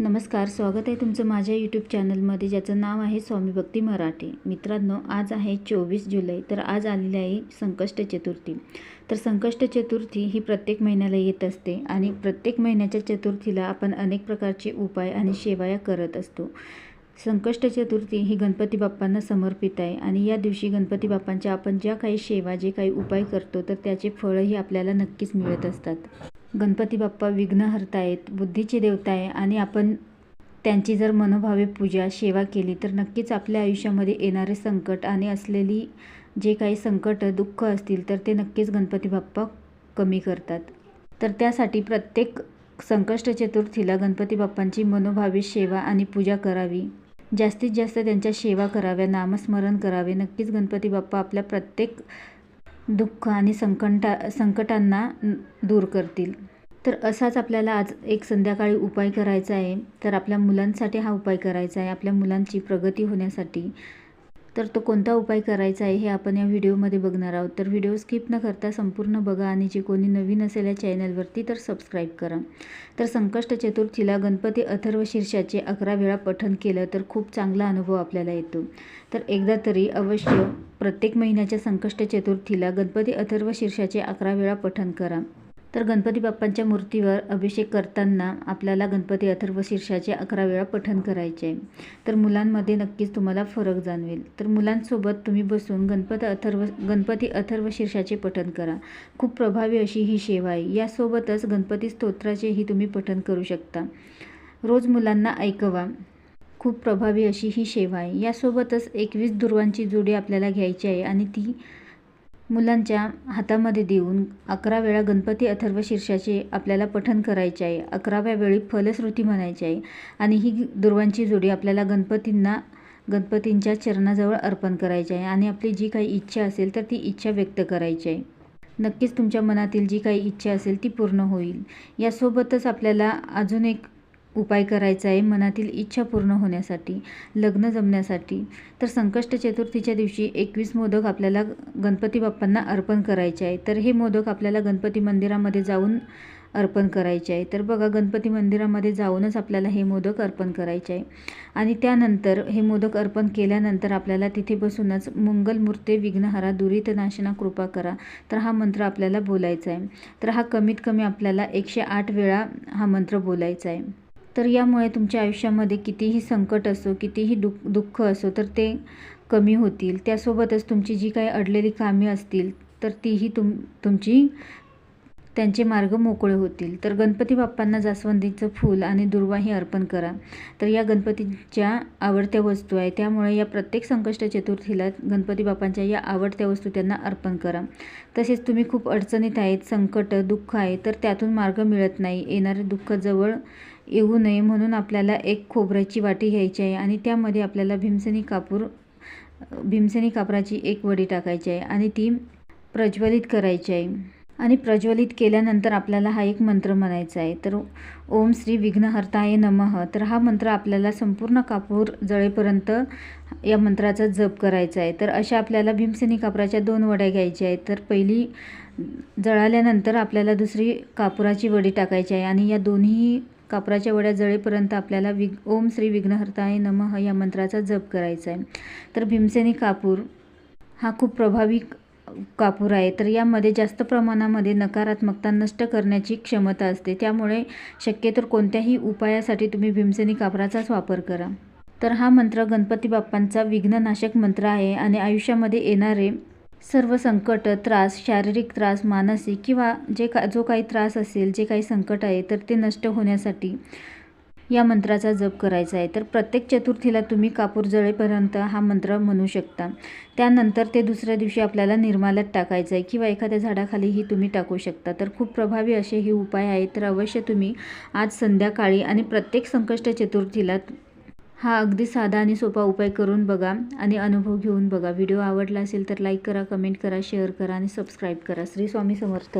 नमस्कार स्वागत आहे तुमचं माझ्या यूट्यूब चॅनलमध्ये ज्याचं नाव आहे स्वामी भक्ती मराठी. मित्रांनो आज आहे चोवीस जुलै तर आज आलेली आहे संकष्ट चतुर्थी. तर संकष्ट चतुर्थी ही प्रत्येक महिन्याला येत असते आणि प्रत्येक महिन्याच्या चतुर्थीला आपण अनेक प्रकारचे उपाय आणि शेवाया करत असतो. संकष्ट चतुर्थी ही गणपती बाप्पांना समर्पित आहे आणि या दिवशी गणपती बाप्पांच्या आपण ज्या काही सेवा जे काही उपाय करतो तर त्याचे फळंही आपल्याला नक्कीच मिळत असतात. गणपती बाप्पा विघ्नहर्ता आहेत बुद्धीचे देवता आहे आणि आपण त्यांची जर मनोभावे पूजा सेवा केली तर नक्कीच आपल्या आयुष्यामध्ये येणारे संकट आणि असलेली जे काही संकट दुःख असतील तर ते नक्कीच गणपती बाप्पा कमी करतात. तर त्यासाठी प्रत्येक संकष्ट चतुर्थीला गणपती बाप्पांची मनोभावे सेवा आणि पूजा करावी. जास्तीत जास्त त्यांच्या सेवा कराव्या नामस्मरण करावे. नक्कीच गणपती बाप्पा आपल्या प्रत्येक दुःख आणि संकटा संकटांना दूर करतील. तर असाच आपल्याला आज एक संध्याकाळी उपाय करायचा आहे. तर आपल्या मुलांसाठी हा उपाय करायचा आहे. आपल्या मुलांची प्रगती होण्यासाठी. तर तो कोणता उपाय करायचा आहे हे आपण या व्हिडिओमध्ये बघणार आहोत. तर व्हिडिओ स्किप न करता संपूर्ण बघा आणि जे कोणी नवीन असेल या चॅनलवरती तर सबस्क्राईब करा. तर संकष्ट चतुर्थीला गणपती अथर्व शीर्षाचे अकरा वेळा पठण केलं तर खूप चांगला अनुभव आपल्याला येतो. तर एकदा तरी अवश्य प्रत्येक महिन्याच्या संकष्ट चतुर्थीला गणपती अथर्व शीर्षाचे अकरा वेळा पठण करा. तर गणपती बाप्पांच्या मूर्तीवर अभिषेक करताना आपल्याला गणपती अथर्व शीर्षाचे अकरा वेळा पठण करायचे आहे. तर मुलांमध्ये नक्कीच तुम्हाला फरक जाणवेल. तर मुलांसोबत तुम्ही बसून गणपती अथर्व गणपती अथर्व शीर्षाचे पठण करा. खूप प्रभावी अशी ही सेवा आहे. यासोबतच गणपती स्तोत्राचेही तुम्ही पठण करू शकता. रोज मुलांना ऐकवा. खूप प्रभावी अशी ही सेवा आहे. यासोबतच एकवीस दुर्वांची जोडी आपल्याला घ्यायची आहे आणि ती मुलांच्या हातामध्ये देऊन अकरा वेळा गणपती अथर्व शीर्षाचे आपल्याला पठन करायचे आहे. अकराव्या वेळी फलश्रुती म्हणायची आहे आणि ही दुर्वांची जोडी आपल्याला गणपतींना गणपतींच्या चरणाजवळ अर्पण करायची आहे आणि आपली जी काही इच्छा असेल तर ती इच्छा व्यक्त करायची आहे. नक्कीच तुमच्या मनातील जी काही इच्छा असेल ती पूर्ण होईल. यासोबतच आपल्याला अजून एक उपाय करायचा आहे मनातील इच्छा पूर्ण होण्यासाठी लग्न जमण्यासाठी. तर संकष्ट चतुर्थीच्या दिवशी एकवीस मोदक आपल्याला गणपती बाप्पांना अर्पण करायचे आहे. तर हे मोदक आपल्याला गणपती मंदिरामध्ये जाऊन अर्पण करायचे आहे. तर बघा गणपती मंदिरामध्ये जाऊनच आपल्याला हे मोदक अर्पण करायचे आहे. आणि त्यानंतर हे मोदक अर्पण केल्यानंतर आपल्याला तिथे बसूनच मंगलमूर्ते विघ्नहारा दुरित नाशना कृपा करा. तर हा मंत्र आपल्याला बोलायचा आहे. तर हा कमीत कमी आपल्याला एकशे आठ वेळा हा मंत्र बोलायचा आहे. तर यामुळे तुमच्या आयुष्यामध्ये कितीही संकट असो कितीही दुःख दुःख असो तर ते कमी होतील. त्यासोबतच तुमची जी काही अडलेली कामे असतील तर तीही तुम तुमची त्यांचे मार्ग मोकळे होतील. तर गणपती बाप्पांना जास्वंदीचं फूल आणि दुर्वाही अर्पण करा. तर या गणपतीच्या आवडत्या वस्तू आहे त्यामुळे या प्रत्येक संकष्ट चतुर्थीला गणपती बाप्पांच्या या आवडत्या वस्तू त्यांना अर्पण करा. तसेच तुम्ही खूप अडचणीत आहेत संकट दुःख आहे तर त्यातून मार्ग मिळत नाही. येणारे दुःख जवळ येऊ नये म्हणून आपल्याला एक खोबऱ्याची वाटी घ्यायची आहे आणि त्यामध्ये आपल्याला भीमसेनी कापूर भीमसेनी कापराची एक वडी टाकायची आहे आणि ती प्रज्वलित करायची आहे. आणि प्रज्वलित केल्यानंतर आपल्याला हा एक मंत्र म्हणायचा आहे. तर ओम श्री विघ्नहर्ताय नमः. तर हा मंत्र आपल्याला संपूर्ण कापूर जळेपर्यंत या मंत्राचा जप करायचा आहे. तर अशा आपल्याला भीमसेनी कापराच्या दोन वड्या घ्यायच्या आहेत. तर पहिली जळाल्यानंतर आपल्याला दुसरी कापुराची वडी टाकायची आहे आणि या दोन्ही कापराच्या वड्या जळेपर्यंत आपल्याला विग ओम श्री विघ्नहर्ताय नमः या मंत्राचा जप करायचा आहे तर भीमसेनी कापूर हा खूप प्रभावी कापूर आहे. तर यामध्ये जास्त प्रमाणामध्ये नकारात्मकता नष्ट करण्याची क्षमता असते. त्यामुळे शक्यतो कोणत्याही उपायासाठी तुम्ही भीमसेनी कापराचाच वापर करा. तर हा मंत्र गणपती बाप्पांचा विघ्ननाशक मंत्र आहे आणि आयुष्यामध्ये येणारे सर्व संकट त्रास शारीरिक त्रास मानसिक किंवा जे का जो काही त्रास असेल जे काही संकट आहे तर ते नष्ट होण्यासाठी या मंत्राचा जप करायचा आहे. तर प्रत्येक चतुर्थीला तुम्ही कापूर जळेपर्यंत हा मंत्र म्हणू शकता. त्यानंतर ते दुसऱ्या दिवशी आपल्याला निर्माल्यात टाकायचं आहे किंवा एखाद्या झाडाखालीही तुम्ही टाकू शकता. तर खूप प्रभावी असे हे उपाय आहेत. तर अवश्य तुम्ही आज संध्याकाळी आणि प्रत्येक संकष्ट चतुर्थीला हा अगदी साधा आणि सोपा उपाय करून बघा आणि अनुभव घेऊन बघा. व्हिडिओ आवडला असेल तर लाईक करा कमेंट करा शेअर करा आणि सबस्क्राईब करा. श्री स्वामी समर्थ.